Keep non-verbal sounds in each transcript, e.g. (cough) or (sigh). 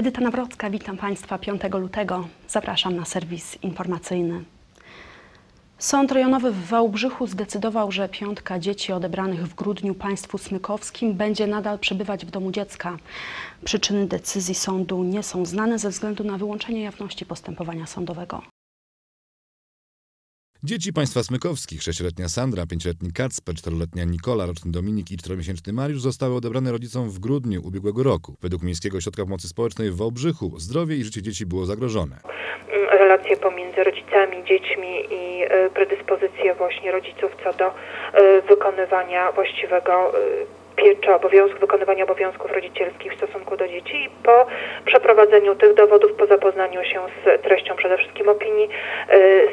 Edyta Nawrocka, witam Państwa 5 lutego. Zapraszam na serwis informacyjny. Sąd rejonowy w Wałbrzychu zdecydował, że piątka dzieci odebranych w grudniu państwu smykowskim będzie nadal przebywać w domu dziecka. Przyczyny decyzji sądu nie są znane ze względu na wyłączenie jawności postępowania sądowego. Dzieci państwa smykowskich, sześcioletnia Sandra, pięcioletni Kacper, czteroletnia Nikola, roczny Dominik i czteromiesięczny Mariusz zostały odebrane rodzicom w grudniu ubiegłego roku. Według Miejskiego Ośrodka Pomocy Społecznej w Wałbrzychu zdrowie i życie dzieci było zagrożone. relacje pomiędzy rodzicami, dziećmi i e, predyspozycje właśnie rodziców co do e, wykonywania właściwego e, pieczy, obowiązku, wykonywania obowiązków rodzicielskich w stosunku do dzieci i po przeprowadzeniu tych dowodów, po zapoznaniu się z treścią przede wszystkim opinii,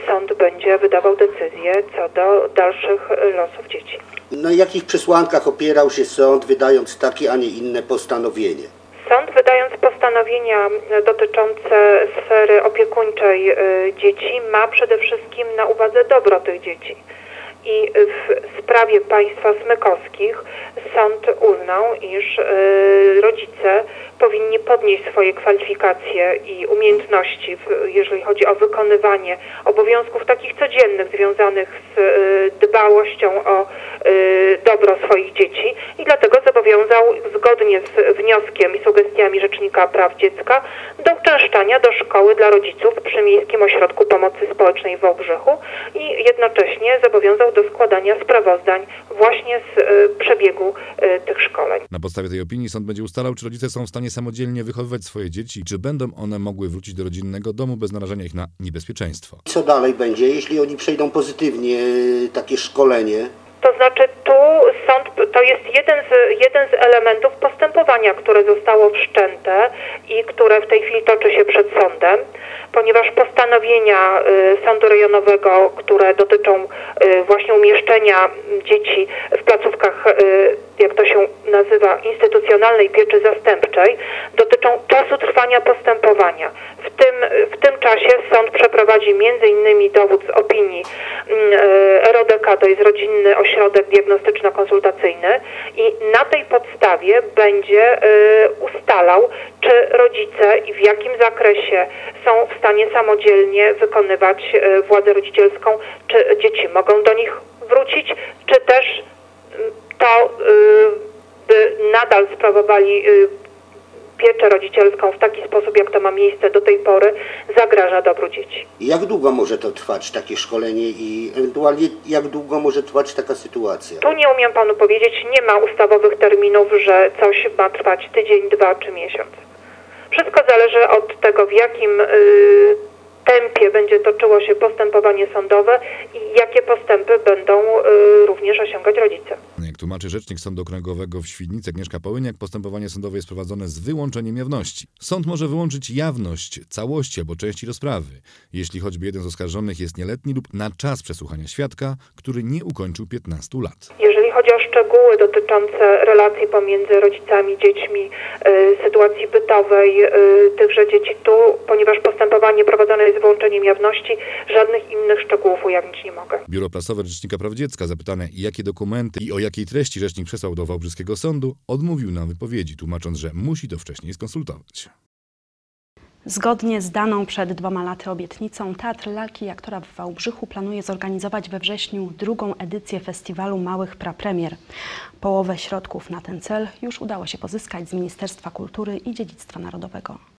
sąd będzie wydawał decyzję co do dalszych losów dzieci. Na jakich przesłankach opierał się sąd, wydając takie, a nie inne postanowienie? Sąd wydając postanowienia dotyczące sfery opiekuńczej dzieci ma przede wszystkim na uwadze dobro tych dzieci. I w sprawie państwa smykowskich sąd uznał, iż rodzice powinni podnieść swoje kwalifikacje i umiejętności, jeżeli chodzi o wykonywanie obowiązków takich codziennych związanych z dbałością o dobro swoich dzieci i dlatego zobowiązał zgodnie z wnioskiem i sugestiami Rzecznika Praw Dziecka do uczęszczania do szkoły dla rodziców przy Miejskim Ośrodku Pomocy Społecznej w Wałbrzychu i jednocześnie zobowiązał do składania sprawozdań właśnie z przebiegu tych szkoleń. Na podstawie tej opinii sąd będzie ustalał, czy rodzice są w stanie samodzielnie wychowywać swoje dzieci czy będą one mogły wrócić do rodzinnego domu bez narażenia ich na niebezpieczeństwo. Co dalej będzie, jeśli oni przejdą pozytywnie takie szkolenie? To znaczy tu sąd, to jest jeden z, jeden z elementów postępowania, które zostało wszczęte i które w tej chwili toczy się przed sądem, ponieważ postanowienia y, sądu rejonowego, które dotyczą y, właśnie umieszczenia dzieci w placówkach, y, jak to się nazywa, instytucjonalnej pieczy zastępczej, dotyczą czasu trwania postępowania. W tym, w tym czasie sąd przeprowadzi innymi dowód z opinii RODK, to jest Rodzinny Ośrodek Diagnostyczno-Konsultacyjny i na tej podstawie będzie ustalał, czy rodzice i w jakim zakresie są w stanie samodzielnie wykonywać władzę rodzicielską, czy dzieci mogą do nich wrócić, czy też to by nadal sprawowali pieczę rodzicielską w taki sposób, jak to ma miejsce do tej pory, zagraża dobru dzieci. Jak długo może to trwać, takie szkolenie i ewentualnie jak długo może trwać taka sytuacja? Tu nie umiem panu powiedzieć, nie ma ustawowych terminów, że coś ma trwać tydzień, dwa czy miesiąc. Wszystko zależy od tego, w jakim y, tempie będzie toczyło się postępowanie sądowe i jakie postępy będą y, również osiągać rodzice. Jak tłumaczy rzecznik Sądu Okręgowego w Świdnicy Agnieszka Połyniak, postępowanie sądowe jest prowadzone z wyłączeniem jawności. Sąd może wyłączyć jawność całości albo części rozprawy, jeśli choćby jeden z oskarżonych jest nieletni lub na czas przesłuchania świadka, który nie ukończył 15 lat. Jeżeli chodzi o szczegóły dotyczące relacji pomiędzy rodzicami, dziećmi, y, sytuacji bytowej y, tychże dzieci tu, ponieważ postępowanie prowadzone jest z wyłączeniem jawności, żadnych innych szczegółów ujawnić nie mogę. Biuro Prasowe Rzecznika Praw Dziecka zapytane, jakie dokumenty i o jakiej treści rzecznik przesłał do Wałbrzyskiego Sądu, odmówił na wypowiedzi, tłumacząc, że musi to wcześniej skonsultować. Zgodnie z daną przed dwoma laty obietnicą Teatr Lalki i Aktora w Wałbrzychu planuje zorganizować we wrześniu drugą edycję festiwalu małych prapremier. Połowę środków na ten cel już udało się pozyskać z Ministerstwa Kultury i Dziedzictwa Narodowego.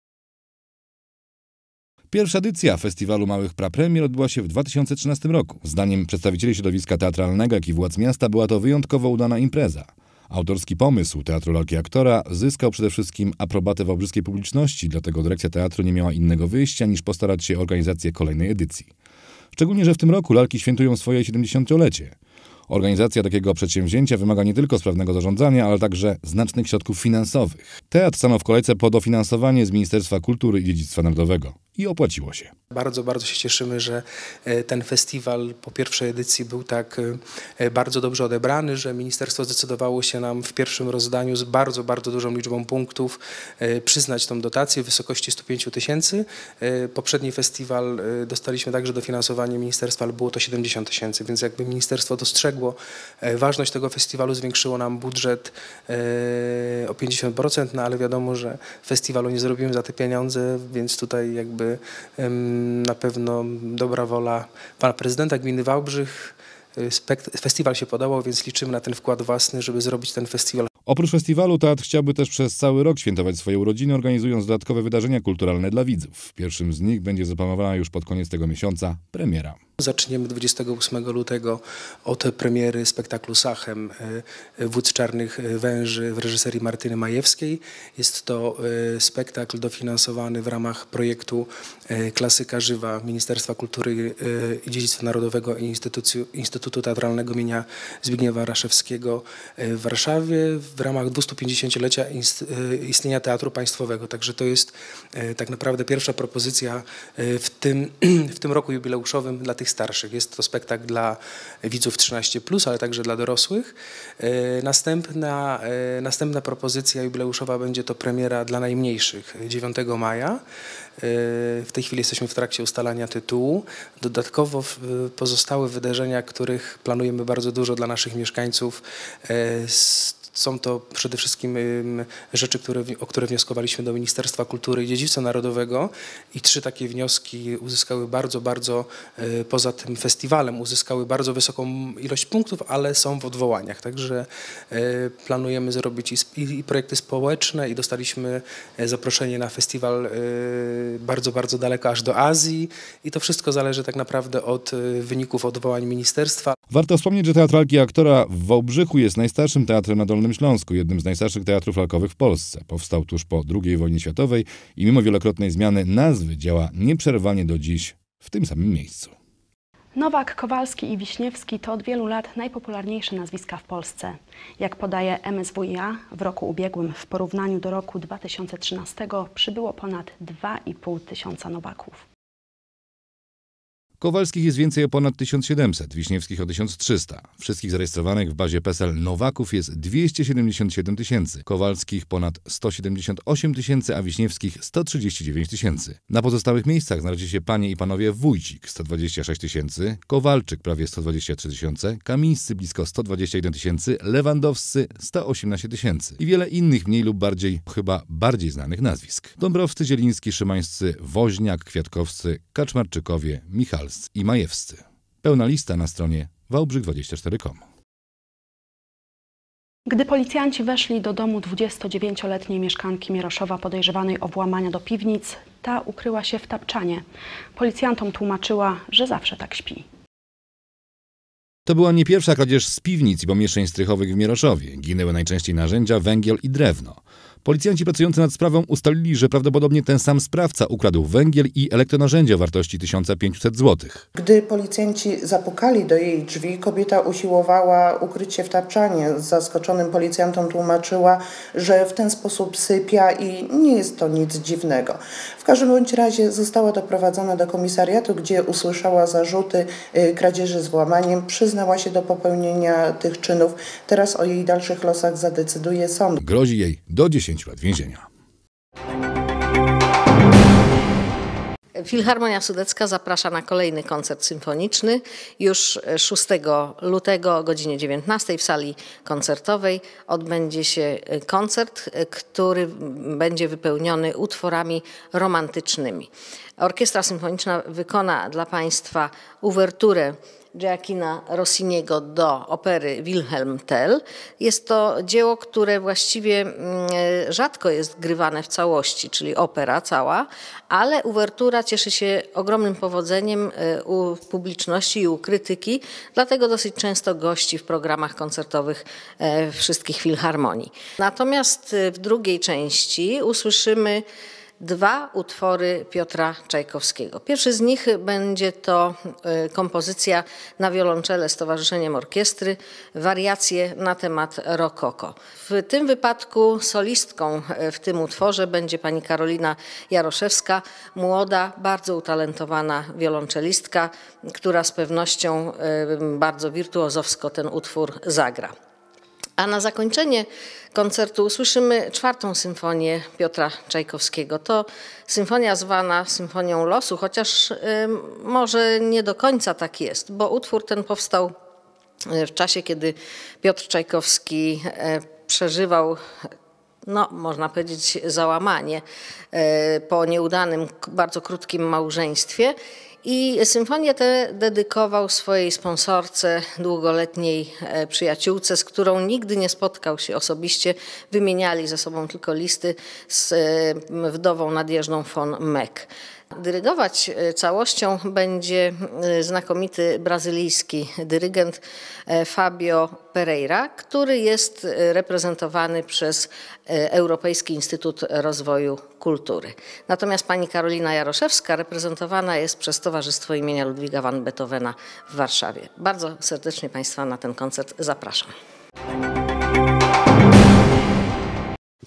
Pierwsza edycja Festiwalu Małych Prapremier odbyła się w 2013 roku. Zdaniem przedstawicieli środowiska teatralnego, jak i władz miasta była to wyjątkowo udana impreza. Autorski pomysł Teatru Lalki Aktora zyskał przede wszystkim aprobatę wałbrzyskiej publiczności, dlatego dyrekcja teatru nie miała innego wyjścia niż postarać się o organizację kolejnej edycji. Szczególnie, że w tym roku lalki świętują swoje 70-lecie. Organizacja takiego przedsięwzięcia wymaga nie tylko sprawnego zarządzania, ale także znacznych środków finansowych. Teatr stanął w kolejce po dofinansowanie z Ministerstwa Kultury i Dziedzictwa Narodowego. I opłaciło się. Bardzo, bardzo się cieszymy, że e, ten festiwal po pierwszej edycji był tak e, bardzo dobrze odebrany, że ministerstwo zdecydowało się nam w pierwszym rozdaniu z bardzo, bardzo dużą liczbą punktów e, przyznać tą dotację w wysokości 105 tysięcy. Poprzedni festiwal dostaliśmy także dofinansowanie ministerstwa, ale było to 70 tysięcy, więc jakby ministerstwo dostrzegło ważność tego festiwalu, zwiększyło nam budżet o 50%, no ale wiadomo, że festiwalu nie zrobimy za te pieniądze, więc tutaj jakby na pewno dobra wola pana prezydenta gminy Wałbrzych. Festiwal się podobał, więc liczymy na ten wkład własny, żeby zrobić ten festiwal. Oprócz festiwalu teatr chciałby też przez cały rok świętować swoje urodziny, organizując dodatkowe wydarzenia kulturalne dla widzów. Pierwszym z nich będzie zaplanowana już pod koniec tego miesiąca premiera. Zaczniemy 28 lutego od premiery spektaklu Sachem e, Wódz Czarnych Węży w reżyserii Martyny Majewskiej. Jest to e, spektakl dofinansowany w ramach projektu e, Klasyka Żywa Ministerstwa Kultury i Dziedzictwa Narodowego i Instytutu Teatralnego imienia Zbigniewa Raszewskiego w Warszawie w ramach 250-lecia istnienia Teatru Państwowego. Także to jest tak naprawdę pierwsza propozycja w tym, (clears throat) w tym roku jubileuszowym dla tych tych starszych. Jest to spektakl dla widzów 13+, ale także dla dorosłych. E, następna, e, następna propozycja jubileuszowa będzie to premiera dla najmniejszych 9 maja. E, w tej chwili jesteśmy w trakcie ustalania tytułu. Dodatkowo pozostałe wydarzenia, których planujemy bardzo dużo dla naszych mieszkańców są to przede wszystkim rzeczy, które, o które wnioskowaliśmy do Ministerstwa Kultury i Dziedzictwa Narodowego i trzy takie wnioski uzyskały bardzo, bardzo e, poza tym festiwalem uzyskały bardzo wysoką ilość punktów, ale są w odwołaniach. Także e, planujemy zrobić i, projekty społeczne i dostaliśmy e, zaproszenie na festiwal bardzo, bardzo daleko aż do Azji i to wszystko zależy tak naprawdę od wyników odwołań ministerstwa. Warto wspomnieć, że Teatralki Aktora w Wałbrzychu jest najstarszym teatrem na Dolnym Śląsku, jednym z najstarszych teatrów lalkowych w Polsce. Powstał tuż po II wojnie światowej i mimo wielokrotnej zmiany nazwy działa nieprzerwanie do dziś w tym samym miejscu. Nowak, Kowalski i Wiśniewski to od wielu lat najpopularniejsze nazwiska w Polsce. Jak podaje MSWiA, w roku ubiegłym w porównaniu do roku 2013 przybyło ponad 2,5 tysiąca Nowaków. Kowalskich jest więcej o ponad 1700, Wiśniewskich o 1300. Wszystkich zarejestrowanych w bazie PESEL Nowaków jest 277 tysięcy, Kowalskich ponad 178 tysięcy, a Wiśniewskich 139 tysięcy. Na pozostałych miejscach znajdzie się panie i panowie Wójcik 126 tysięcy, Kowalczyk prawie 123 tysiące, Kamińscy blisko 121 tysięcy, Lewandowscy 118 tysięcy i wiele innych mniej lub bardziej, chyba bardziej znanych nazwisk. Dąbrowscy, Zieliński, Szymańscy, Woźniak, Kwiatkowscy, Kaczmarczykowie, Michal i Majewscy. Pełna lista na stronie wałbrzych24.com. Gdy policjanci weszli do domu 29-letniej mieszkanki Mieroszowa podejrzewanej o włamania do piwnic, ta ukryła się w tapczanie. Policjantom tłumaczyła, że zawsze tak śpi. To była nie pierwsza kradzież z piwnic i pomieszczeń strychowych w Mieroszowie. Ginęły najczęściej narzędzia, węgiel i drewno. Policjanci pracujący nad sprawą ustalili, że prawdopodobnie ten sam sprawca ukradł węgiel i elektronarzędzia o wartości 1500 zł. Gdy policjanci zapukali do jej drzwi, kobieta usiłowała ukryć się w tapczanie. Zaskoczonym policjantom tłumaczyła, że w ten sposób sypia i nie jest to nic dziwnego. W każdym bądź razie została doprowadzona do komisariatu, gdzie usłyszała zarzuty y, kradzieży z włamaniem, przyznała się do popełnienia tych czynów. Teraz o jej dalszych losach zadecyduje sąd. Grozi jej do 10 10 lat więzienia. Filharmonia Sudecka zaprasza na kolejny koncert symfoniczny. Już 6 lutego o godzinie 19 w sali koncertowej odbędzie się koncert, który będzie wypełniony utworami romantycznymi. Orkiestra Symfoniczna wykona dla Państwa uwerturę Gioacchina Rossiniego do opery Wilhelm Tell. Jest to dzieło, które właściwie mm, rzadko jest grywane w całości, czyli opera cała, ale uwertura cieszy się ogromnym powodzeniem e, u publiczności i u krytyki, dlatego dosyć często gości w programach koncertowych e, wszystkich filharmonii. Natomiast e, w drugiej części usłyszymy dwa utwory Piotra Czajkowskiego. Pierwszy z nich będzie to y, kompozycja na wiolonczele z Towarzyszeniem Orkiestry, wariacje na temat rokoko. W tym wypadku solistką y, w tym utworze będzie pani Karolina Jaroszewska, młoda, bardzo utalentowana wiolonczelistka, która z pewnością y, bardzo wirtuozowsko ten utwór zagra. A na zakończenie koncertu usłyszymy czwartą symfonię Piotra Czajkowskiego. To symfonia zwana Symfonią Losu, chociaż y, może nie do końca tak jest, bo utwór ten powstał y, w czasie, kiedy Piotr Czajkowski y, przeżywał no, można powiedzieć, załamanie po nieudanym, bardzo krótkim małżeństwie i symfonię tę dedykował swojej sponsorce, długoletniej e, przyjaciółce, z którą nigdy nie spotkał się osobiście. Wymieniali ze sobą tylko listy z e, wdową Nadjeżdą von Meck. Dyrygować e, całością będzie e, znakomity brazylijski dyrygent e, Fabio Pereira, który jest reprezentowany przez Europejski Instytut Rozwoju Kultury. Natomiast pani Karolina Jaroszewska reprezentowana jest przez Towarzystwo imienia Ludwiga van Beethovena w Warszawie. Bardzo serdecznie Państwa na ten koncert zapraszam.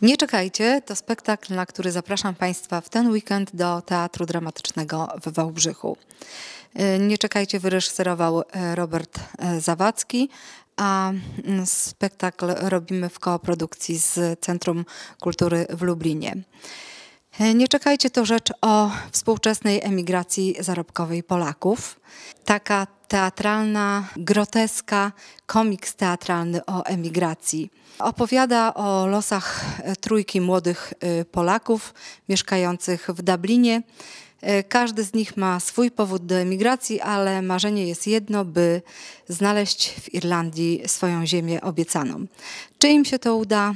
Nie czekajcie, to spektakl, na który zapraszam Państwa w ten weekend do Teatru Dramatycznego w Wałbrzychu. Y, Nie czekajcie wyreżyserował e, Robert e, Zawadzki, a mm, spektakl robimy w kooprodukcji z Centrum Kultury w Lublinie. E, Nie czekajcie to rzecz o współczesnej emigracji zarobkowej Polaków. Taka teatralna, groteska, komiks teatralny o emigracji. Opowiada o losach e, trójki młodych e, Polaków mieszkających w Dublinie. Każdy z nich ma swój powód do emigracji, ale marzenie jest jedno, by znaleźć w Irlandii swoją ziemię obiecaną. Czy im się to uda?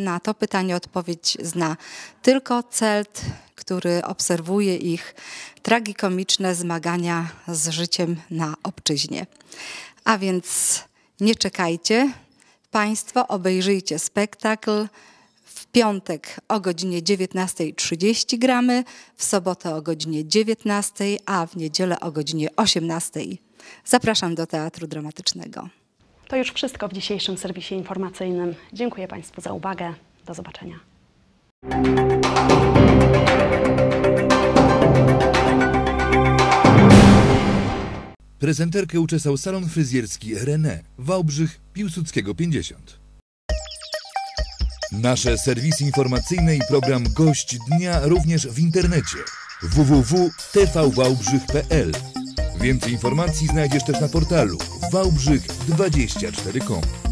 Na to pytanie odpowiedź zna tylko Celt, który obserwuje ich tragikomiczne zmagania z życiem na obczyźnie. A więc nie czekajcie. Państwo obejrzyjcie spektakl. W piątek o godzinie 19.30 gramy, w sobotę o godzinie 19.00, a w niedzielę o godzinie 18.00. Zapraszam do Teatru Dramatycznego. To już wszystko w dzisiejszym serwisie informacyjnym. Dziękuję Państwu za uwagę. Do zobaczenia. Prezenterkę uczesał salon fryzjerski René, Wałbrzych, Piłsudskiego 50. Nasze serwisy informacyjne i program Gość Dnia również w internecie www.tvwałbrzych.pl Więcej informacji znajdziesz też na portalu wałbrzych24.com